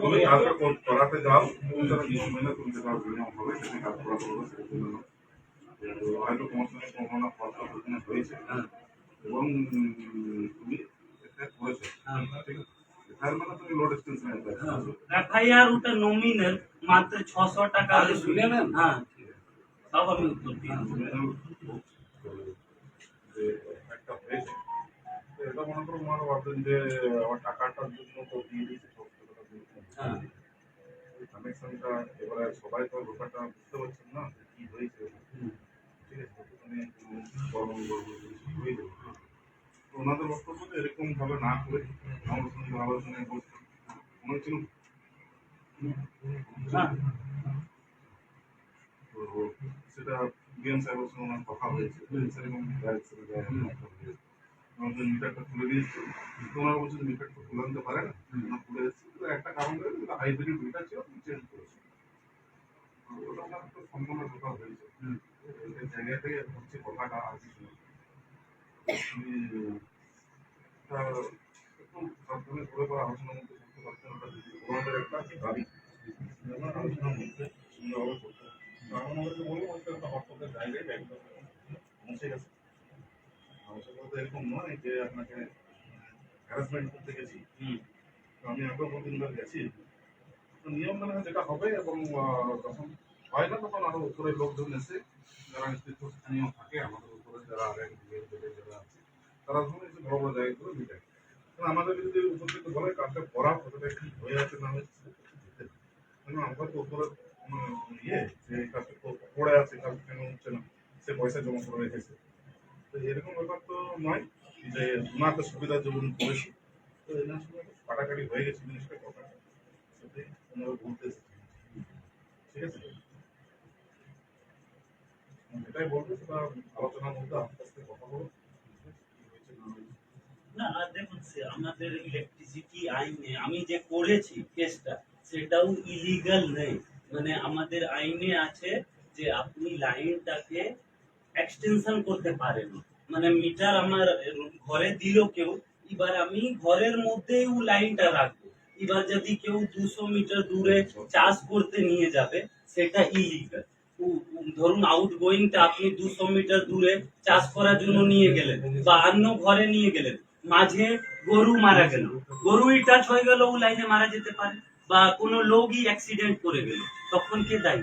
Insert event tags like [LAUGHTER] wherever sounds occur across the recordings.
তুমি কাজটা কর- করাতে যাও তারা কিছু মেনে তুমি যেটা বিনিয়োগ হবে সেটা কাজ করা করবে সেটা তুমি নাও। তো হয়তো তোমার সঙ্গে কোনো না কথা হয়েছে এবং তুমি এটা করেছ ঠিক আছে তার তুমি লোড এক্সটেনশন এফআইআর ওটা নমিনাল মাত্র ছশো টাকা নেন। হ্যাঁ সব আমি উত্তর দিই যে একটা হয়েছে এটা মনে করো মনে ভাবছেন যে আমার টাকাটার জন্য তো দিয়ে দিয়েছে দিয়েছে। হ্যাঁ। কানেকশনটা এবারে সবাই তো ব্যাপারটা বুঝতে পারছেন না কি হয়েছে। ঠিক আছে ওখানে গরম গরম হয়ে যাবে তো ওনাদের বক্তব্য যে এরকম ভাবে না করে আমার সঙ্গে আলোচনায় বসতে মনে হচ্ছিল তো সেটা গেম সাহেবের সঙ্গে আমার কথা হয়েছে আমাদের মিটারটা তুলে দিয়েছে। তো ওনারা বলছেন মিটারটা তুলে আনতে পারে না। তুলে এসেছে একটা কারণ হাইব্রিড মিটার ছিল চেঞ্জ করেছে। ওটা ওনার তো সম্পূর্ণ কথা হয়েছে। জায়গা থেকে হচ্ছে কথাটা আর কিছু না। একটু সাবধানে করে করে আলোচনার মধ্যে করতে পারছেন ওটা একটা দাবি। আলোচনার মধ্যে সুন্দরভাবে করতে মনে হচ্ছে বলব ওইটা একটা হস্তক্ষেপের জায়গায় পৌঁছে গেছে আলোচনা তো এরকম নয় যে আপনাকে হ্যারাসমেন্ট করতে গেছি। আমি আগেও দু গেছি। তো নিয়ম মানে যেটা হবে এবং যখন হয় না তখন আরও উপরে লোকজন এসে যারা নেতৃত্বস্থানীয় থাকে আমাদের উপরে যারা আগে যারা আছে তারা ধরুন এসে বড় বড় জায়গাগুলো মিটায়। কারণ আমাদের যদি উপর থেকে বলে কাজটা করা কতটা কি হয়ে আছে না হয়েছে দিতে আমরা তো উপরে ইয়ে পড়ে আছে কাজ কেন হচ্ছে না, সে পয়সা জমা করে রেখেছে। তো এরকম ব্যাপার তো নয় যে সুবিধার জন্য করেছি। তো এনার কাটাকাটি হয়ে গেছে, জিনিসটা কথা সেটাই ঠিক আছে? এটাই বলব, সেটা আলোচনার মধ্যে আস্তে আস্তে কথা বলো না দেখুন আমাদের ইলেকট্রিসিটি আইনে আমি যে করেছি কেসটা সেটাও ইলিগাল নেই। মানে আমাদের আইনে আছে যে আপনি লাইনটাকে এক্সটেনশন করতে পারেন। মানে মিটার আমার ঘরে দিল কেউ, এবার আমি ঘরের মধ্যেই ও লাইনটা রাখব। এবার যদি কেউ দুশো মিটার দূরে চাষ করতে নিয়ে যাবে, সেটা ইলিগাল ধরুন আউট গোয়িংটা আপনি দুশো মিটার দূরে চাষ করার জন্য নিয়ে গেলেন, বা অন্য ঘরে নিয়ে গেলেন, মাঝে গরু মারা গেল। গরুই টাচ হয়ে গেল, ও লাইনে মারা যেতে পারে। বা কোনো লোকই অ্যাক্সিডেন্ট করে গেল। তখন কে দায়ী?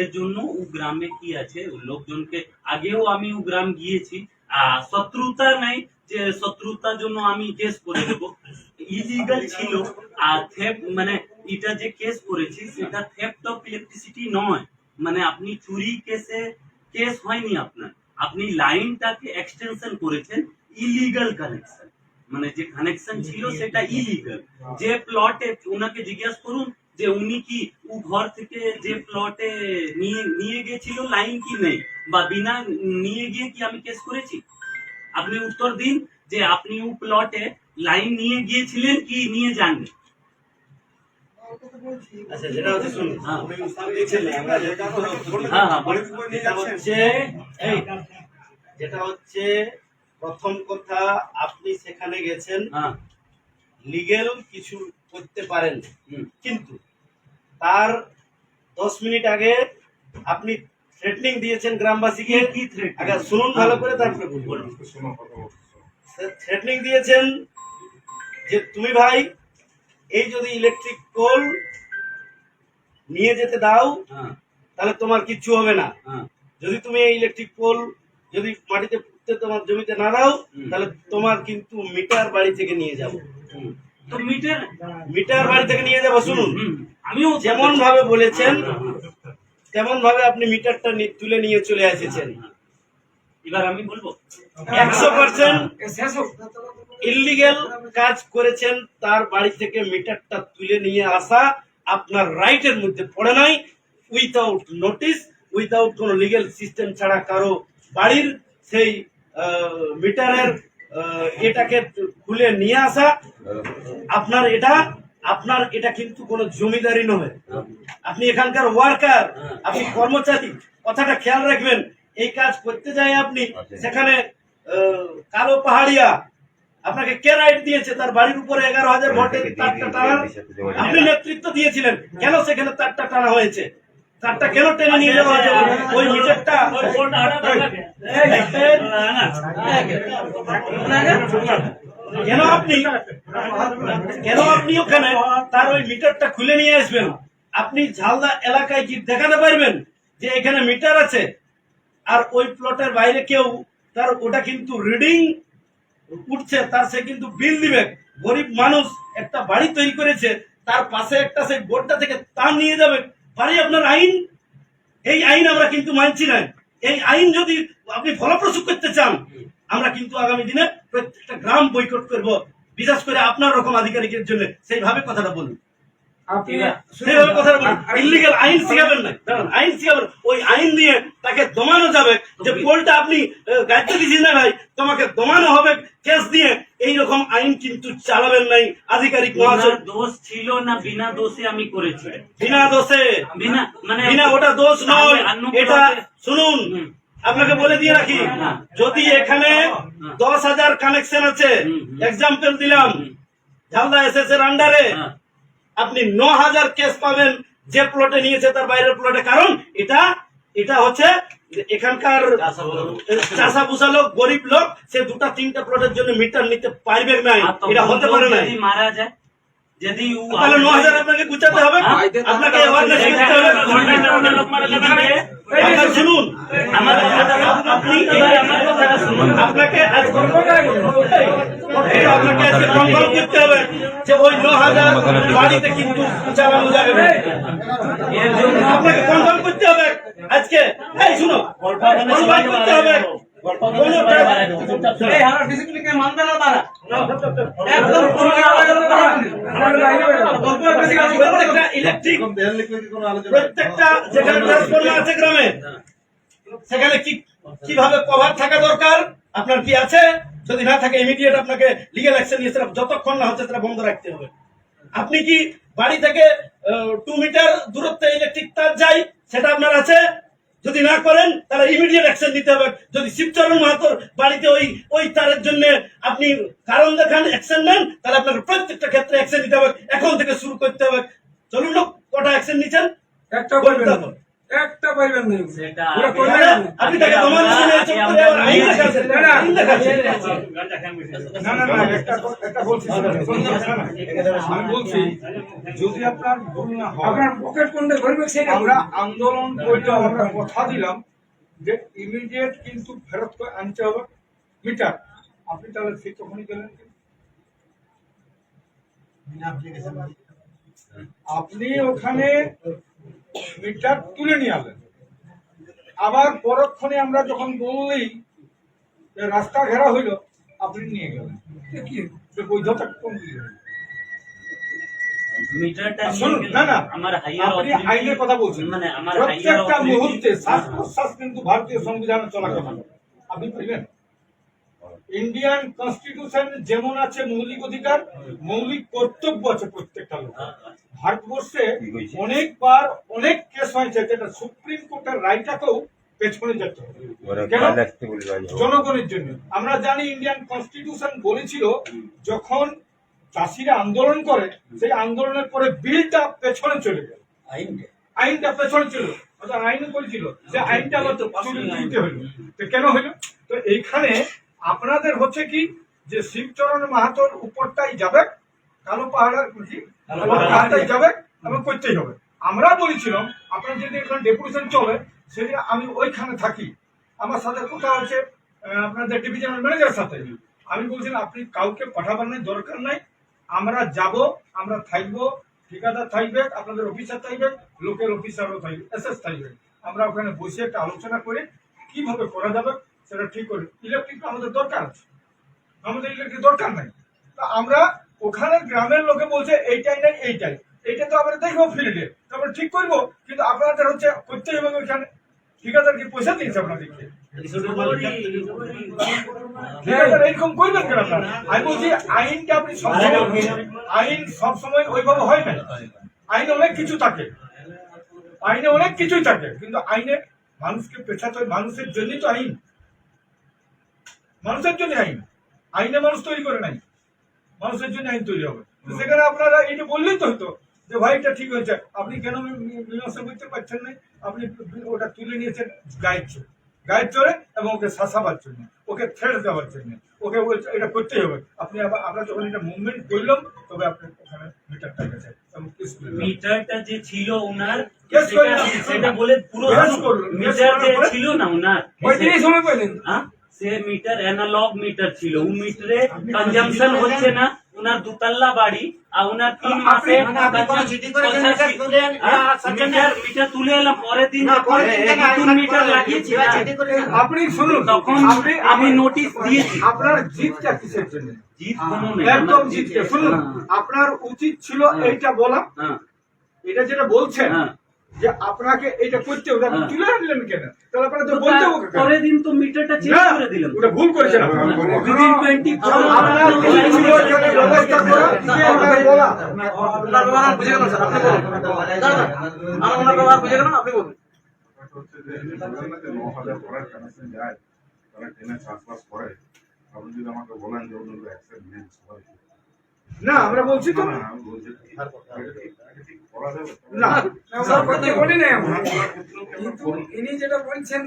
এর জন্য ও গ্রামে কি আছে? লোকজনকে আগেও আমি ও গ্রাম গিয়েছি। শত্রুতা নাই যে, শত্রুতার জন্য আমি কেস করে দেব ইলিগাল ছিল। আর থেপ মানে এটা যে কেস করেছি, সেটা থেফট অফ ইলেকট্রিসিটি নয়। মানে আপনি চুরি কেসে কেস হয়নি আপনার। আপনি লাইনটাকে এক্সটেনশন করেছেন ইলিগাল কানেকশন মানে যে কানেকশন ছিল সেটা ইলিগাল যে প্লটে ওনাকে জিজ্ঞাসা করুন যে উনি কি ও ঘর থেকে যে প্লটে নিয়ে নিয়ে গেছিল লাইন কি নেই? বা বিনা নিয়ে গিয়ে কি আমি কেস করেছি? আপনি উত্তর দিন যে আপনি ও প্লটে লাইন নিয়ে গিয়েছিলেন কি নিয়ে যাননি? আচ্ছা যেটা হচ্ছে শুনুন হ্যাঁ। হ্যাঁ হ্যাঁ। যেটা হচ্ছে যেটা হচ্ছে প্রথম কথা আপনি সেখানে গেছেন। হ্যাঁ। লিগেল কিছু করতে পারেন। কিন্তু তার দশ মিনিট আগে আপনি থ্রেটনিং দিয়েছেন গ্রামবাসীকে। কি? আগে শুনুন ভালো করে তারপরে বলুন। থ্রেটনিং দিয়েছেন যে তুমি ভাই এই যদি ইলেকট্রিক পোল নিয়ে যেতে দাও হ্যাঁ। তাহলে তোমার কিচ্ছু হবে না। হ্যাঁ। যদি তুমি এই ইলেকট্রিক পোল যদি মাটিতে তোমার জমিতে না দাও তাহলে তোমার কিন্তু মিটার বাড়ি থেকে নিয়ে যাব। তো মিটার? মিটার বাড়ি থেকে নিয়ে যাব শুনুন। আমিও যেমন ভাবে বলেছেন হ্যাঁ, হ্যাঁ, তেমন ভাবে আপনি মিটারটা তুলে নিয়ে চলে এসেছেন। হ্যাঁ। এবার আমি বলব একশো পার্সেন্ট ইলিগেল কাজ করেছেন তার বাড়ি থেকে মিটারটা তুলে নিয়ে আসা আপনার রাইটের মধ্যে পড়ে নাই। উইথাউট নোটিস উইথাউট কোনো লিগেল সিস্টেম ছাড়া কারও বাড়ির সেই মিটারের এটাকে খুলে নিয়ে আসা। আপনার এটা আপনার এটা কিন্তু কোনো জমিদারি নয় আপনি এখানকার ওয়ার্কার আপনি কর্মচারী কথাটা খেয়াল রাখবেন এই কাজ করতে যাই আপনি সেখানে আহ, কালো পাহাড়িয়া আপনাকে কে রাইট দিয়েছে? তার বাড়ির উপরে এগারো হাজার ভোটের তারটা টানা। আপনি নেতৃত্ব দিয়েছিলেন। কেন সেখানে তারটা টানা হয়েছে? তারটা কেন টেনে নিয়ে যাওয়া হয়েছে ওই মিটারটা কেন আপনি? কেন আপনি ওখানে? তার ওই মিটারটা খুলে নিয়ে আসবেন। আপনি ঝালদা এলাকায় কি দেখাতে পারবেন যে এখানে মিটার আছে। আর ওই প্লটের বাইরে কেউ, তার ওটা কিন্তু রিডিং উঠছে, তার সে কিন্তু বিল দিবে। গরিব মানুষ একটা বাড়ি তৈরি করেছে, তার পাশে একটা সেই বোর্ডটা থেকে তার নিয়ে যাবে। বাড়ি আপনার আইন? এই আইন আমরা কিন্তু মানছি না। এই আইন যদি আপনি ফলপ্রসূ করতে চান, আমরা কিন্তু আগামী দিনে প্রত্যেকটা গ্রাম বৈকট করব। বিশেষ করে আপনার রকম আধিকারিকের জন্য। সেইভাবে কথাটা বলুন। আইন শিখাবেন না। আইন শিখাবেন। ওই আইন দিয়ে তাকে দমানো যাবে যে পোলটা আপনি আহ, গাইতে না ভাই তোমাকে দমানো হবে কেস দিয়ে এই রকম আইন কিন্তু চালাবেন নাই আধিকারিক মহাশয়। দোষ ছিল না বিনা দোষে আমি করেছি। বিনা দোষে? বিনা মানে বিনা ওটা দোষ নয়। এটা শুনুন আপনাকে বলে দিয়ে রাখি হ্যাঁ। যদি এখানে দশ হাজার কানেকশন আছে। এক্সাম্পল দিলাম। ঝালদা এস এর আন্ডারে হ্যাঁ। আপনি ন হাজার কেস পাবেন যে প্লটে নিয়েছে তার বাইরের প্লটে কারণ এটা এটা হচ্ছে এখানকার চাষা বুসা লোক গরিব লোক সে দুটা তিনটা প্লটের জন্য মিটার নিতে পারবে না এটা হতে পারে না যদি মারা যায় যদি তাহলে ন হাজার আপনাকে গুছাতে হবে? হ্যাঁ। আপনাকে শুনুন। আমার কথাটা আপনি এবার আমার কথাটা শুনুন। আপনাকে আপনাকে আজকে কনফার্ম করতে হবে যে ওই ন হাজার বাড়িতে কিন্তু চালানো যাবে আপনাকে কনফার্ম করতে হবে আজকে। এই শুনো কনফার্ম করতে হবে। একদম পুরো প্রত্যেকটা ইলেকট্রিক। প্রত্যেকটা যেখানে ট্রান্সফরমার আছে গ্রামে সেখানে কি কীভাবে কভার থাকা দরকার? আপনার কি আছে? যদি না থাকে ইমিডিয়েট আপনাকে লিগ্যাল অ্যাকশন নিয়ে সেটা যতক্ষণ না হচ্ছে সেটা বন্ধ রাখতে হবে। আপনি কি বাড়ি থেকে টু মিটার দূরত্বে ইলেকট্রিক তার যাই সেটা আপনার আছে? যদি না করেন তাহলে ইমিডিয়েট অ্যাকশন নিতে হবে। যদি শিবচরণ মাহাতোর বাড়িতে ওই ওই তারের জন্য আপনি কারণ দেখান অ্যাকশন নেন তাহলে আপনাকে প্রত্যেকটা ক্ষেত্রে অ্যাকশন নিতে হবে। এখন থেকে শুরু করতে হবে। চলুন না কটা অ্যাকশন নিচ্ছেন? একটা একটা বলবেন না। ওরা আপনি তাকে দমন করে চুপ আইন দেখাচ্ছেন না, না। আইন দেখাচ্ছেন না না না একটা একটা বলছি আমি বলছি যদি আপনার ভুল না হয় আপনার পকেট কোনটা ধরবে সেটা আমরা আন্দোলন করলে আমরা কথা দিলাম যে ইমিডিয়েট কিন্তু ফেরত করে আনতে হবে। মিটার আপনি তাহলে সে তখনই গেলেন। কি? আপনি ওখানে মিটার তুলে নিয়ে আবার পরক্ষণে আমরা যখন বললি রাস্তা ঘেরা হইল আপনি নিয়ে গেলেন। কি? বৈধতা কোন দিকে? হলো? মিটারটা নিয়ে শুনুন, গেলে না, না। আপনি আইনের কথা বলছেন। মানে আমার হাইয়ার প্রত্যেকটা মুহূর্তে শ্বাস প্রশ্বাস কিন্তু ভারতীয় সংবিধানে চলা কথা। আপনি পাইবেন? ইন্ডিয়ান কনস্টিটিউশন যেমন আছে মৌলিক অধিকার মৌলিক কর্তব্য আছে প্রত্যেকটা লোক ভারতবর্ষে অনেকবার অনেক কেস হয়েছে যেটা সুপ্রিম কোর্টের রায়টাকেও পেছনে যেতে হবে। জনগণের জন্য। আমরা জানি ইন্ডিয়ান কনস্টিটিউশন বলেছিল যখন চাষিরা আন্দোলন করে সেই আন্দোলনের পরে বিলটা পেছনে চলে গেল আইনটা পেছনে ছিল অর্থাৎ আইনে বলছিল যে আইনটা আবার দিতে হইল। তো কেন হইল? তো এইখানে আপনাদের হচ্ছে কি যে শিবচরণ মাহাতোর উপরটাই যাবে কালো পাহাড়ের কি কালো পাহাড়টাই যাবে এবং করতেই হবে। আমরা বলেছিলাম আপনার যদি এখানে ডেপুটেশন চলে সেদিন আমি ওইখানে থাকি। আমার সাথে কথা হচ্ছে আহ, আপনাদের ডিভিশনাল ম্যানেজারের সাথে। আমি বলছিলাম আপনি কাউকে পাঠাবার নাই দরকার নাই। আমরা যাব আমরা থাকব। ঠিকাদার থাকবে আপনাদের অফিসার থাকবে লোকের অফিসারও থাকবে এসএস থাকবে। আমরা ওখানে বসে একটা আলোচনা করে কীভাবে করা যাবে সেটা ঠিক করি। ইলেকট্রিক আমাদের দরকার আছে। আমাদের ইলেকট্রিক দরকার নাই। তা আমরা ওখানে গ্রামের লোকে বলছে এইটাই নাই এইটাই এইটা তো আমরা দেখব ফিল্ডে তারপরে ঠিক করব কিন্তু আপনাদের হচ্ছে করতেই হবে ওইখানে। ঠিকাদার কি পয়সা দিয়েছে আপনাদেরকে। এরকম করবেন কেন আপনারা? আমি বলছি আইনটা আপনি সবসময় আইন সবসময় ওইভাবে হয় না। আইনে অনেক কিছু থাকে। আইনে অনেক কিছুই থাকে কিন্তু আইনে মানুষকে পেছাতে হয় মানুষের জন্যই তো আইন। মানুষের জন্য আইন। আইনে মানুষ তৈরি করে নাই। মানুষের জন্য আইন তৈরি হবে। সেখানে আপনারা এটা বললেই তো হতো যে ভাই এটা ঠিক হয়েছে। আপনি কেন মীমাংসা করতে পারছেন না? আপনি ওটা তুলে নিয়েছেন গায়ের চোর। গায়ের চোরে এবং ওকে শাসাবার জন্য ওকে থ্রেড দেওয়ার জন্য। ওকে বলছে এটা করতেই হবে। আপনি আবার আমরা যখন এটা মুভমেন্ট করলাম তবে আপনি ওখানে মিটারটা গেছে মিটারটা যে ছিল ওনার সেটা বলে পুরো মিটার যে ছিল না ওনার। ওই দিনই সময় পেলেন হ্যাঁ? সে মিটার অ্যানালগ মিটার ছিল। ও মিটারে কনজাম্পশন হচ্ছে না। ওনার দুতলা বাড়ি আর ওনার তিন মাসে মানে করেছেন, মিটার মিটার তুলে এলাম পরের দিন? নতুন মিটার লাগিয়েছি। আপনি শুনুন তখন আমি নোটিশ দিয়েছি। আপনার জিতটা কিসের জন্য? জিত কোনো নেই। একদম জিতকে শুনুন হ্যাঁ, আপনার উচিত ছিল হ্যাঁ। এইটা বলা। হ্যাঁ, এটা যেটা বলছেন। যে আপনাকে এটা করতে হবে আপনি হ্যাঁ। তুলে আনলেন কেন তাহলে আপনারা তো বলতে হবে পরের দিন তো মিটারটা চেঞ্জ করে দিলাম ওটা ভুল করেছেন আপনি। Within 24 আপনার উচিত ছিল ব্যবস্থা করা, বলা। আপনার ব্যবহার বুঝে স্যার আপনি বলুন আমার ওনার ব্যবহার বুঝে আপনি বলুন না আমরা বলছি তো না? না কিন্তু ইনি যেটা বলছেন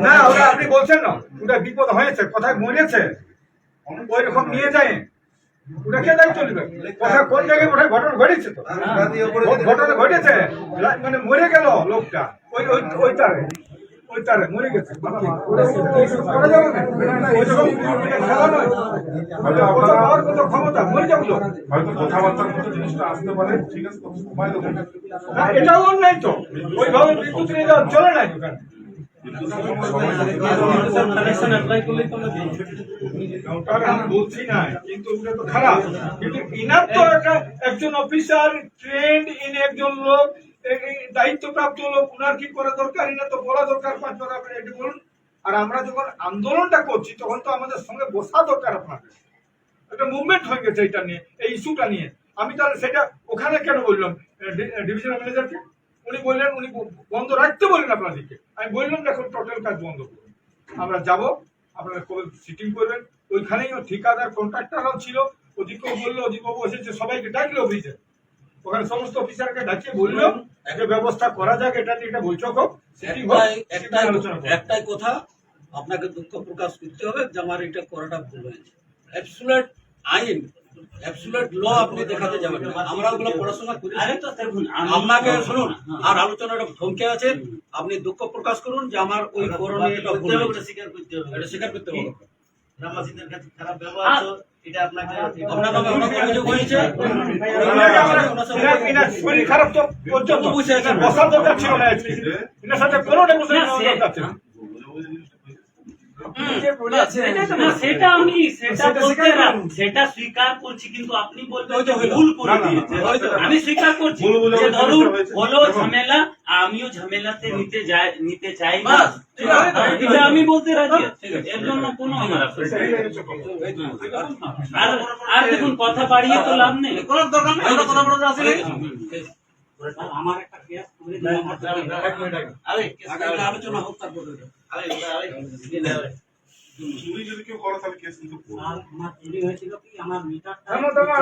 না আপনি বলছেন না। ওটা বিপদ হয়েছে কোথায় মরেছে। ওই রকম নিয়ে যায়। ওটা কে দায়িত্ব নেবে? কোথায় কোন জায়গায় ওটা ঘটনা ঘটেছে তো? ঘটনা ঘটেছে। মানে মরে গেল লোকটা। ওই ওই ওই তারে ওই তারে মরে গেছে। ক্ষমতা মরে যাব লোক হয়তো কথাবার্তার মতো জিনিসটা আসতে পারে ঠিক আছে সময় এটাও অন্যায় তো। ওইভাবে বিদ্যুৎ নিয়ে যাওয়া চলে না বলছি কিন্তু ওটা তো খারাপ। কিন্তু ইনার তো একটা একজন অফিসার ট্রেন্ড ইন একজন লোক দায়িত্বপ্রাপ্ত লোক, উনার কি করা দরকার? ইনার তো বলা দরকার পাঁচ বার আপনি এটি বলুন। আর আমরা যখন আন্দোলনটা করছি, তখন তো আমাদের সঙ্গে বসা দরকার আপনাদের একটা মুভমেন্ট হয়ে গেছে এটা নিয়ে, এই ইস্যুটা নিয়ে। আমি তাহলে সেটা ওখানে কেন বললাম? ডিভিশনাল ম্যানেজারকে উনি বললেন, উনি বন্ধ রাখতে বললেন আপনাদেরকে। আমি বললাম, দেখুন টোটাল কাজ বন্ধ করুন। আমরা যাব, আপনারা কবে সিটিং করবেন। ওইখানেই ঠিকাদার কন্ট্রাক্টররাও ছিল। ওদিকেও বলল, ওদিকেও বসেছে, সবাইকে ডাকলো অফিসে ওখানে সমস্ত অফিসারকে ডাকিয়ে বলল যে ব্যবস্থা করা যাক এটা নিয়ে একটা বৈঠক হোক একটাই একটাই কথা আপনাকে দুঃখ প্রকাশ করতে হবে যে আমার এটা করাটা ভুল হয়েছে অ্যাবসুলেট আইন অ্যাবসুলেট ল আপনি দেখাতে যাবেন আমরা ওগুলো পড়াশোনা করি আরে তো দেখুন আমি আপনাকে শুনুন। আর আলোচনাটা থমকে আছে আপনি দুঃখ প্রকাশ করুন যে আমার ওই করণীয় এটা ভুল করতে হবে, হয়েছে। স্বীকার করতে হবে। এটা স্বীকার করতে হবে গ্রামবাসীদের কাছে খারাপ ব্যবহার শরীর খারাপ তো পর্যন্ত বসার দরকার ছিল না আজকে। এনার সাথে কোনো নেগোসিয়েশন দরকার ছিল সেটা আমি সেটা সেটা বলতে স্বীকার রাখ- করুন। সেটা স্বীকার করছি কিন্তু আপনি বলবেন হয়তো যে হইল। ভুল করে না, না, না, দিয়েছে আমি স্বীকার করছি যে ধরুন হলো ঝামেলা আমিও ঝামেলাতে নিতে যাই নিতে চাই না। হ্যাঁ, এটা আমি বলতে রাজি। এর জন্য কোনো আমার। আর দেখুন কথা বাড়িয়ে তো লাভ নেই। কোনো দরকার নেই কথা বলতে আসলে আমার একটা কেস করে দিন এক মিনিট আগে আরে আগে একটা আলোচনা হোক তারপরে চুরি যদি কেউ করে তাহলে কেস কিন্তু আমার চুরি হয়েছিল কি আমার মিটারটা থামো, থামো,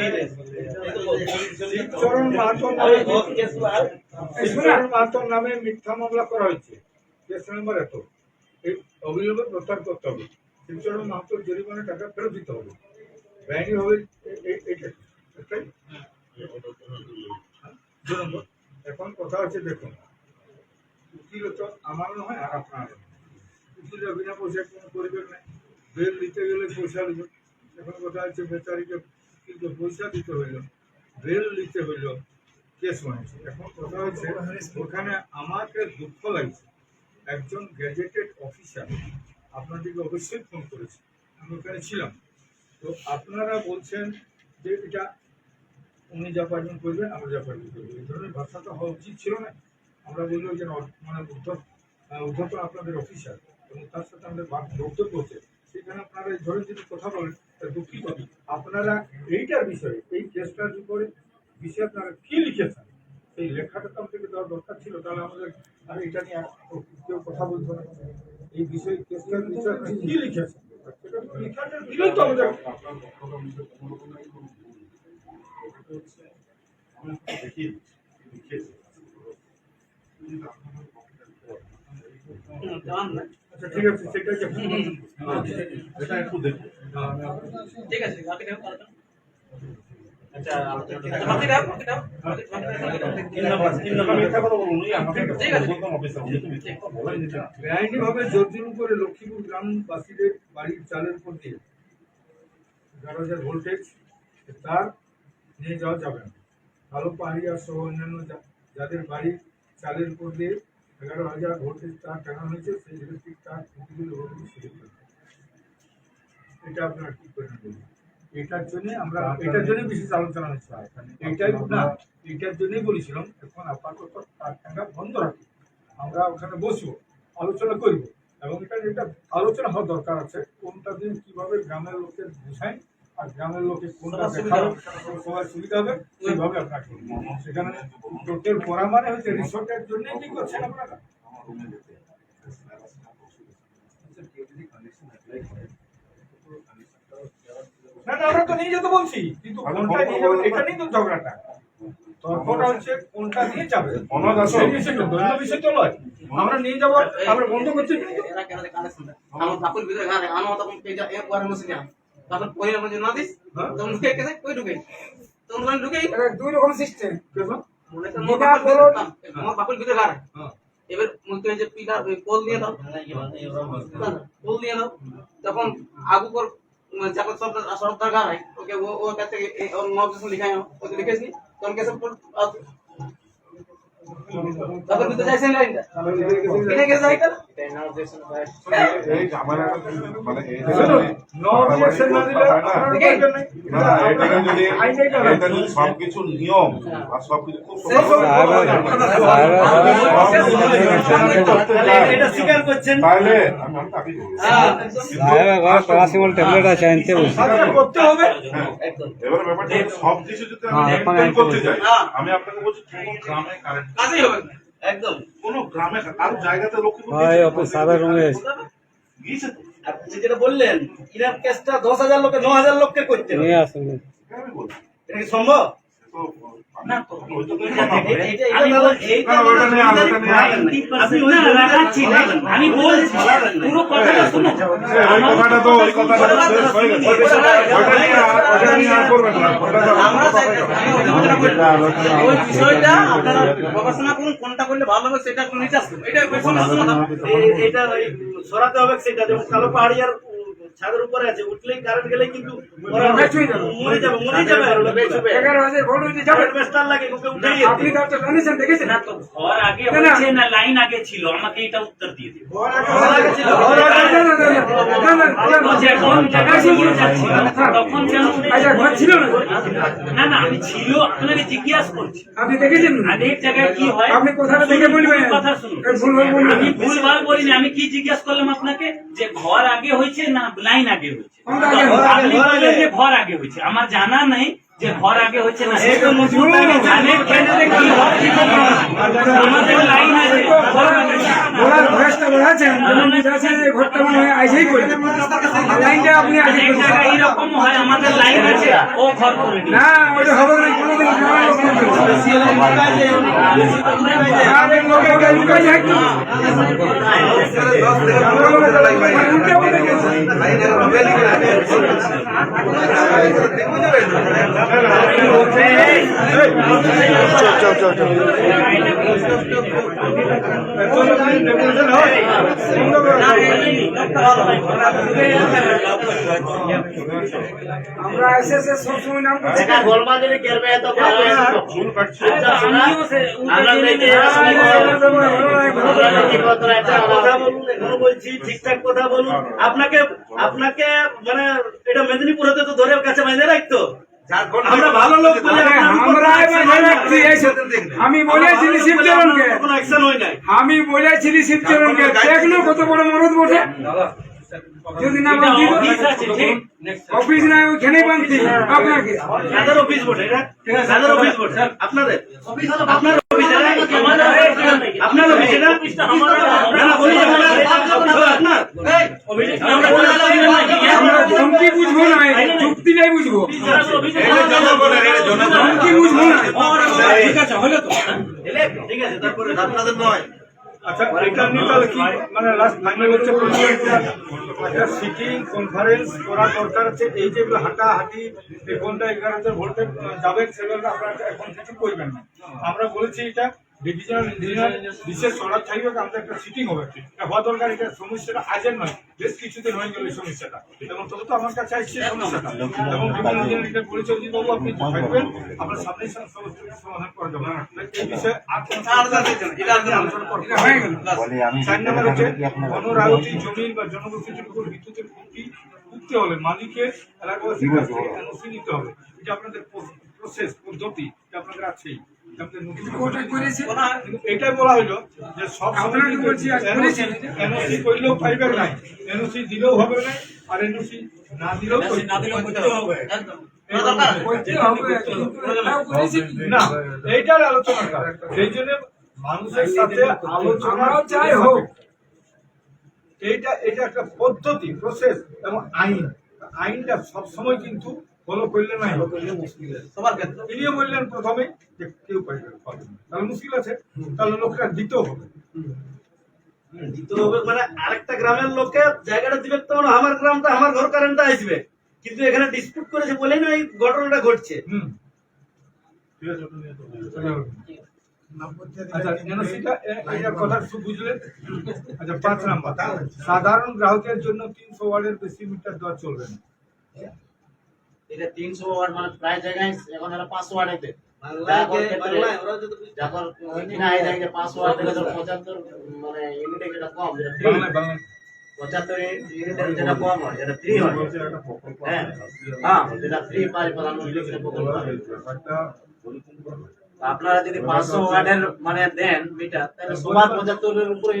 এই, এই, চরণ মাহাতোর নামে মিথ্যা মামলা করা হয়েছে কেস নাম্বার এত এই অভিযোগ প্রত্যাহার করতে হবে শিবচরণ মাহাতোর জরিমানা টাকা ফেরত দিতে হবে বেআইনি হবে এটাই? এখন কথা হচ্ছে, দেখুন, উকিল তো আমার নয়, আর আপনার। উকিল বিনা পয়সায় কোনো পরিবেশ নেই। বেল দিতে গেলে পয়সা দেবে। এখন কথা হচ্ছে, বেচারিকে কিন্তু পয়সা দিতে হইল, বেল দিতে হইল, কেস হয়েছে এখন কথা হচ্ছে, ওখানে আমাকে দুঃখ লাগছে। একজন গ্যাজেটেড অফিসার আপনাদেরকে অবশ্যই ফোন করেছে। আমি ওখানে ছিলাম। তো আপনারা বলছেন যে এটা উনি যা পারবেন করবেন আমরা যা পারবেন করবেন এই ধরনের ভাষা তো হওয়া উচিত ছিল না। আমরা বলল যে মানে উদ্ধত আহ, আপনাদের অফিসার এবং তার সাথে আমাদের বক্তব্য হচ্ছে। সেখানে আপনারা এই ধরনের যদি কথা বলেন দুঃখিত আপনারা এইটার বিষয়ে এই কেসটার উপরে বিষয়ে আপনারা কি লিখেছেন? সেই লেখাটা তো আমাদেরকে দেওয়ার দরকার ছিল তাহলে আমাদের আর এটা নিয়ে কেউ কথা বলতো না। এই বিষয়ে কেসটার বিষয়ে আপনি কি লিখেছেন? আচ্ছা ঠিক আছে সেটা এটা একটু দেখুন ঠিক আছে আচ্ছা আচ্ছা, বাকি দেখো, বাকি দেখো। তিন নম্বর তিন নম্বর মিথ্যা কথা বলুন উনি আমাকে ঠিক আছে। বলতাম অফিসার উনি তো মিথ্যা কথা বলেন দিতে না বেআইনিভাবে জোর করে লক্ষ্মীপুর গ্রামবাসীদের বাড়ির চালের উপর দিয়ে এগারো হাজার ভোল্টেজ তার নিয়ে যাওয়া যাবে না ভালো পাহাড়িয়া সহ অন্যান্য যাদের বাড়ির চালের উপর দিয়ে এগারো হাজার ভোল্টেজ তার টাঙানো হয়েছে সেই ইলেকট্রিক তার। এটা আপনার কি করে? এটার জন্য আমরা এটার জন্য বিশেষ আলোচনা হচ্ছে এটাই না এটার জন্যই বলেছিলাম এখন আপাতত তার বন্ধ রাখি। আমরা ওখানে বসবো আলোচনা করব। এবং এটা যেটা আলোচনা হওয়া দরকার আছে কোনটা দিয়ে কীভাবে গ্রামের লোকের বোঝায় আর গ্রামের লোকে কোনটা দেখাবে সবার সুবিধা হবে সেইভাবে আপনার সেখানে টোটাল করা মানে হচ্ছে রিসোর্টের জন্য কি করছেন আপনারা? না না আমরা তো নিয়ে যেতে বলছি কিন্তু কোনটা নিয়ে যাবে এটা নিয়ে তো ঝগড়াটা। তর্কটা হচ্ছে কোনটা নিয়ে যাবে? বিষয় তো নয়। আমরা নিয়ে যাব আমরা বন্ধ করছি। আমার না দিস তখন ঢুকে কেসে কই ঢুকে? তখন দুই রকম সিস্টেম মনে আমার ভিতরে ঘরে এবার বলতে হয় যে দিয়ে দাও। পোল দিয়ে দাও। তখন আগু কর যখন সব সব দরকার হয় ওকে ও ও কাছে ওর নবজেশন লিখাই ওকে লিখেছি তখন কেসে তখন সবকিছু নিয়ম আর সবকিছু খুব তাহলে এটা স্বীকার করছেন তাহলে আমি আমি তাকে বলব। প্যারাসিমল ট্যাবলেট আছে আনতে করতে হবে এবার ব্যাপারটা হচ্ছে যদি আমি আপনাকে বলছি গ্রামে কারেন্ট কাজেই হবে না। একদম কোনো গ্রামে আর জায়গাতে লক্ষ্মীপুর ভাই অত সাদা রঙের গিয়েছে আপনি যেটা বললেন ইনার কেসটা দশ হাজার লোকে ন হাজার লোককে করতে হবে। নিয়ে আসুন। এটা কি সম্ভব? আমি বলছি। পুরো কথাটা শুনো কথাটা তো ওই কথাটা। ওই বিষয়টা আপনারা গবেষণা করুন কোনটা করলে ভালো হবে সেটা একটু নিতে আসুন এটা এটা সরাতে হবে সেটা যেমন কালো পাহাড়িয়ার ছাদের উপরে আছে উঠলেই কারেন্ট গেলে কিন্তু মরে যাবে মরে যাবে এগারো হাজার ভোল্ট হইতে যাবে বেস্টার লাগে ওকে উঠে আপনি তো একটা দেখেছেন না তো ঘর আগে হয়েছে না লাইন আগে ছিল আমাকে এটা উত্তর দিয়ে দিন যখন জায়গায় নিয়ে তখন কেন আচ্ছা ঘর ছিল না না না আমি ছিল আপনাকে জিজ্ঞাসা করছি আপনি দেখেছেন অনেক জায়গায় কি হয় আপনি দেখে বলবেন কথা শুনুন আমি ভুলভাল বলিনি আমি কি জিজ্ঞাসা করলাম আপনাকে যে ঘর আগে হয়েছে না লাইন আগে হয়েছে? আপনি ঘর আগে। বললেন যে ঘর আগে হয়েছে আমার জানা নাই যে ঘর আগে হয়েছে না। অনেক ক্ষেত্রে কি না। আমাদের লাইন আছে ঘোড়ার বয়সটা বোঝাচ্ছেন যেমন বোঝাচ্ছেন এই ঘরটা মনে হয় আইসেই করে লাইনটা আপনি আগে এরকম হয় আমাদের লাইন আছে ও ঘর করে না ওটা হবে না কোনোদিন গ্রামের লোক না আমরা সবসময় নাম করছি। বলছি ঠিকঠাক কথা বলুন। আপনাকে আপনাকে মানে এটা মেদিনীপুর হতে তো ধরে কাছে বাইরে রাখতো। আমি বলেছিলি শিবচরণকে আমি বলেছিলি শিবচরণকে দেখল কত বড় মরদ বটে। যদি না বাঁধি অফিস নাই ওইখানেই বাঁধছি আপনাকে। কাদের অফিস বটে এটা? কাদের অফিস বটে। আপনাদের? আপনার অফিস আপনার অফিস না। না, না, ধমকি বুঝব না যুক্তি নাই বুঝব। ধমকি বুঝব না। ঠিক আছে হলো তো। ঠিক আছে তারপরে আপনাদের নয়। আচ্ছা এটা নিয়ে তাহলে কি মানে লাস্ট ফাইনাল হচ্ছে একটা সিটিং কনফারেন্স করা দরকার আছে। এই হাঁটাহাঁটি এই কোনটা এগারো হাজার ভোল্টে যাবে সেগুলো আপনারা এখন কিছু করবেন না। আমরা বলেছি এটা ডিভিশনাল ইঞ্জিনিয়ার বিশেষ অর্ডার থাকবে আমরা একটা সিটিং হবে। এটা হওয়া দরকার এটা সমস্যাটা আজের নয়। বেশ কিছুদিন হয়ে গেল এই সমস্যাটা। এবং তবে তো আমার কাছে আসছে সমস্যাটা। এবং ডিভিশনাল ইঞ্জিনিয়ার আপনি থাকবেন। আমরা সামনে সমাধান করা যাবে এই বিষয়ে হয়ে গেল। চার নম্বর হচ্ছে অনরাগতি জমির বা জনবসতির উপর বিদ্যুতের খুঁটি উঠতে হলে মালিকের এলাকাবাসীর কাছ থেকে নিতে হবে। এটা আপনাদের প্রসেস পদ্ধতি আপনাদের আছেই। এটাই বলা হইল যে সব আপনাকে বলছি, এনওসি করলেও পাইবে নাই এনওসি দিলেও হবে না আর এনওসি না দিলেও না দিলেও করতে হবে। এটা দরকার করতে হবে এটাও করেছি কি? না এইটার আলোচনাটা সেই জন্য মানুষের সাথে আলোচনা চাই হোক। এইটা এটা একটা পদ্ধতি প্রসেস এবং আইন। আইনটা সবসময় কিন্তু ফলো করলে নাই। সবার ক্ষেত্রে। ইনিও বললেন প্রথমে যে কেউ পাইবে। তাহলে মুশকিল আছে। তাহলে দিতেও হবে। দিতে হবে মানে আরেকটা গ্রামের লোককে জায়গাটা দিবে তখন আমার গ্রামটা আমার ঘর কারেন্টটা আসবে। কিন্তু এখানে ডিসপিউট করেছে বলেই না এই ঘটনাটা ঘটছে। হুম। আচ্ছা আচ্ছা পাঁচ নাম্বার। সাধারণ গ্রাহকের জন্য তিনশো ওয়ার্ডের বেশি মিটার দেওয়া চলবে না। এটা তিনশো ওয়াট মানে প্রায় জায়গায় এখন হলো পাঁচশো ওয়াট পাঁচশো ওয়াট পঁচাত্তর মানে ইউনিটের যেটা কম হয় যেটা থ্রি হয়। হ্যাঁ। হ্যাঁ যেটা থ্রি প্রধানমন্ত্রী হয়। আপনারা যদি পাঁচশো ওয়াটের মানে দেন মিটার তাহলে সবার পঁচাত্তরের উপরে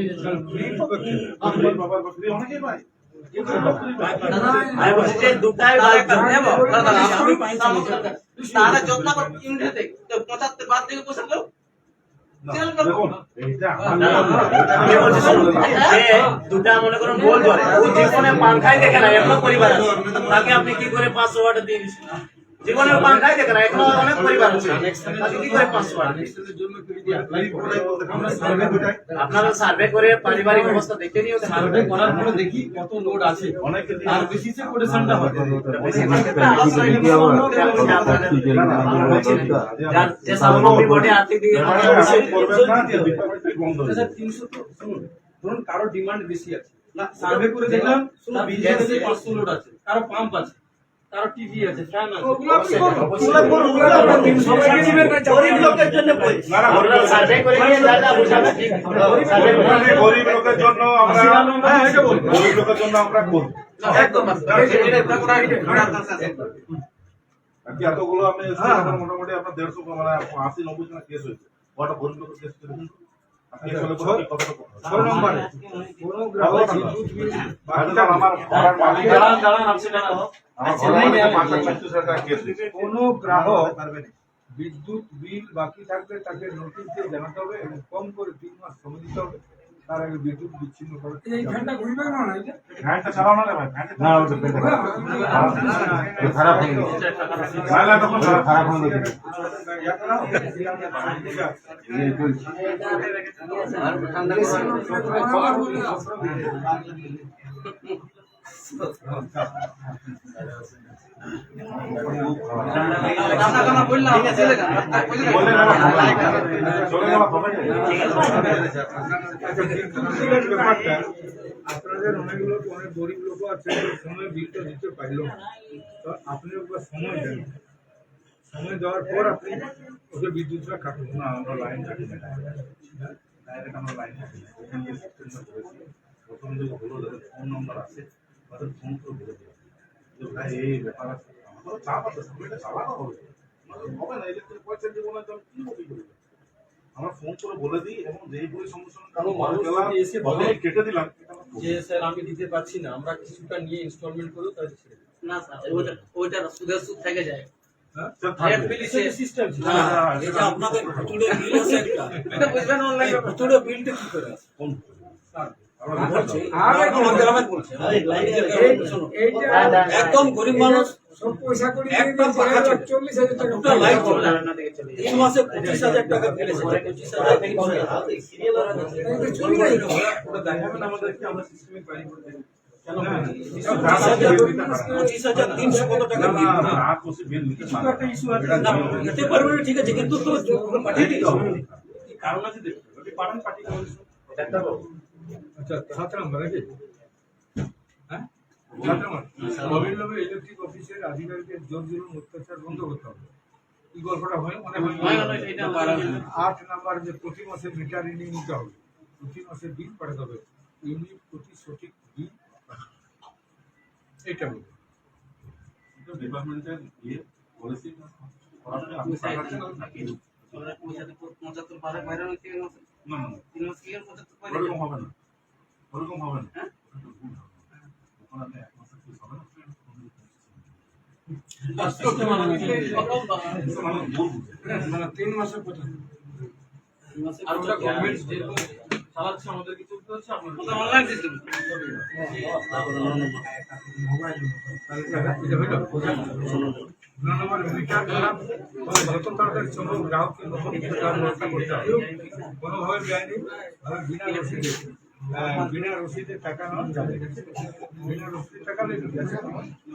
তারা করে দুটা মনে করেন বল ও জীবনে পাংখাই দেখে না এমন পরিবার আছে। তাকে আপনি কি করে পাঁচশো ওয়াট দিয়ে দিচ্ছেন? জীবনে পাংখাই দেখে না এখনও অনেক পরিবার আছে। কি করে আপনারা সার্ভে করে পারিবারিক অবস্থা দেখে নিও সার্ভে করার পরে দেখি কত লোড আছে। অনেকে তার বেসিসে কোটেশনটা হয়। যে স্বাবলম্বী আর্থিক দিকে। তিনশো তো শুনুন ধরুন কারও ডিমান্ড বেশি আছে। না সার্ভে করে দেখলাম পাঁচশো লোড আছে। কারও পাম্প আছে। কারও টিভি আছে ফ্যান আছে। ওগুলো আপনি করুন। ওগুলো করুন, ওগুলো করুন। সবাইকে গরিব লোকের জন্য বলছি। না, না, আমরা সার্ভে করে নিয়ে যা যা বুঝাবে ঠিক সার্ভে করে। গরিব লোকের জন্য আমরা হ্যাঁ এটা বলব গরিব লোকের জন্য আমরা করব একদম। এটা করা আর কি এতগুলো আপনি মোটামুটি আপনার দেড়শো মানে আশি নব্বই জন কেস হয়েছে। কটা গরিব লোকের কেস করেছেন কোনো গ্রাহক বিদ্যুৎ বিল বাকি থাকলে তাকে নোটিশ দিয়ে জানাতে হবে এবং কম করে তিন মাস সময় দিতে হবে। তার আগে বিদ্যুৎ বিচ্ছিন্ন করে এই ফ্যানটা ঘুরবে না না এটা? ফ্যানটা চালাও না রে ভাই ফ্যানটা না ওটা খারাপ হয়ে গেছে। হয়ে গেছে। বলে আচ্ছা, আপনাদের অনেক লোক অনেক গরিব লোক আছে সময় বিলটা দিতে পারল আপনি একবার সময় দেওয়ার পর আপনি ওকে বিদ্যুৎটা কাটুন না আমরা লাইন কাটি না ফোন নাম্বার আছে ফোন করে বলে দেওয়া ভাই এই ব্যাপার আছে আমাদেরও চাপ আছে সামনেটা চালানো হবে আমাদের হবে না ইলেকট্রিক পয়সা জীবনে তো কি বলি করি আমরা ফোন করে বলে দিই এবং যেই বই সমস্যা কারণ মানুষ এসে বলে- কেটে দিলাম যে স্যার আমি দিতে পারছি না আমরা কিছুটা নিয়ে ইনস্টলমেন্ট করব তাহলে ছেড়ে না স্যার ওইটা ওইটা সুদের সুদ থেকে যায় হ্যাঁ, হ্যাঁ, আপনাদের বিল আছে একটা বুঝবেন অনলাইন বিলটা কি করে আছে একদম গরিব মানুষ তিন মাসে পঁচিশ হাজার টাকা পঁচিশ হাজার পঁচিশ হাজার তিনশো কত টাকা পারবে ঠিক আছে কিন্তু তো পাঠিয়ে দিতে হবে কারণ আছে পাঠান, পাঠিয়ে। আচ্ছা সাত নম্বর নাকি? হ্যাঁ? সাত নম্বর ইলেকট্রিক অফিসের আধিকারিকের জোর জুলুম অত্যাচার বন্ধ করতে হবে। এই গল্পটা হয়? মনে এটা আট নাম্বার যে প্রতি মাসে মিটার রিডিং নিতে হবে। প্রতি মাসে বিল পাঠাতে হবে। ইউনিট প্রতি সঠিক বিল। এইটা বলব এটা ডিপার্টমেন্টের ইয়ে পলিসি। পঁচাত্তর পারে বাইরে না, তিন মাস কি পঁচাত্তর ওরকম হবে না। মাসের। মানে। মানে তিন মাসে পর্যন্ত আর ওটা গভর্নমেন্ট যেরকম চালাচ্ছে আমাদের কিছু হচ্ছে আপনাদের অনলাইন সিস্টেম মিটার খারাপ যত তাড়াতাড়ি সম্ভব গ্রাহককে নতুন মিটার ব্যবস্থা করতে হবে কোনোভাবে বেআইনি বিনা রসিদে আহ, বিনা রসিদে টাকা নেওয়া যাবে। বিনা রসিদে টাকা নেই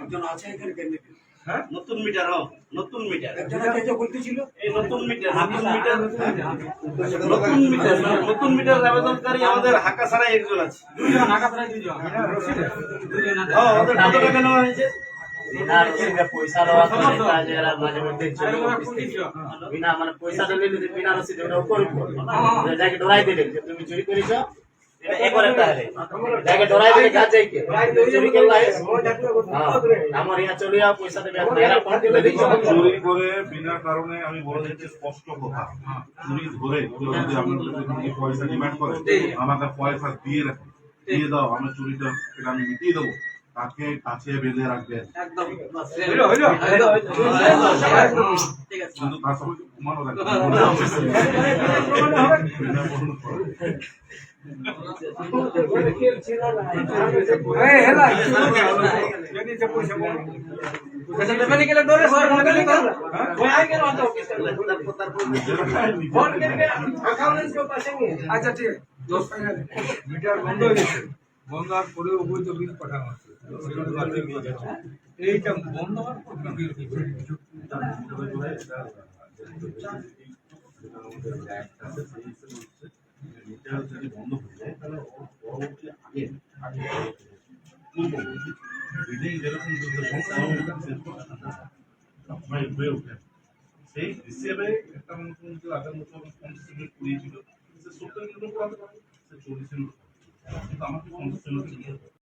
একজন আছে এখানে হ্যাঁ? নতুন মিটার হোক নতুন মিটার। বলতেছিল এই নতুন মিটার নতুন মিটার নতুন মিটার। নতুন মিটার আবেদনকারী আমাদের হাকা ছাড়াই একজন আছে। বিনা রসিদে। ওদের কত টাকা নেওয়া হয়েছে? পয়সা। বিনা মানে পয়সা দিলে বিনা রসিদে ওটা করব যাকে ডরাই দিলে যে তুমি চুরি করেছ চুরি ইয়া করে বিনা কারণে আমি বলে দিচ্ছি স্পষ্ট কথা। চুরি ধরে কেউ যদি আপনার পয়সা ডিমান্ড করে আমাকে পয়সা দিয়ে রাখুন। দিয়ে দাও আমি চুরিটা আমি মিটিয়ে দেবো। তাকে কাছে বেঁধে রাখবেন একদম। কিন্তু তার সঙ্গে ঘুমানো [LAUGHS] আচ্ছা ঠিক আছে। মিটার বন্ধ হয়ে গেছে। বন্ধার পরে অবৈধ বিল পাঠানো আছে। এইটা বন্ধ যদি বন্ধ হয়ে যায় তাহলে পরবর্তী হয়, ওঠে সেই হিসেবে একটা নতুন যে আগের মতো পঞ্চাশ সে সত্তর মিনিট সে চল্লিশ কিন্তু আমাকে পঞ্চাশ মিনিট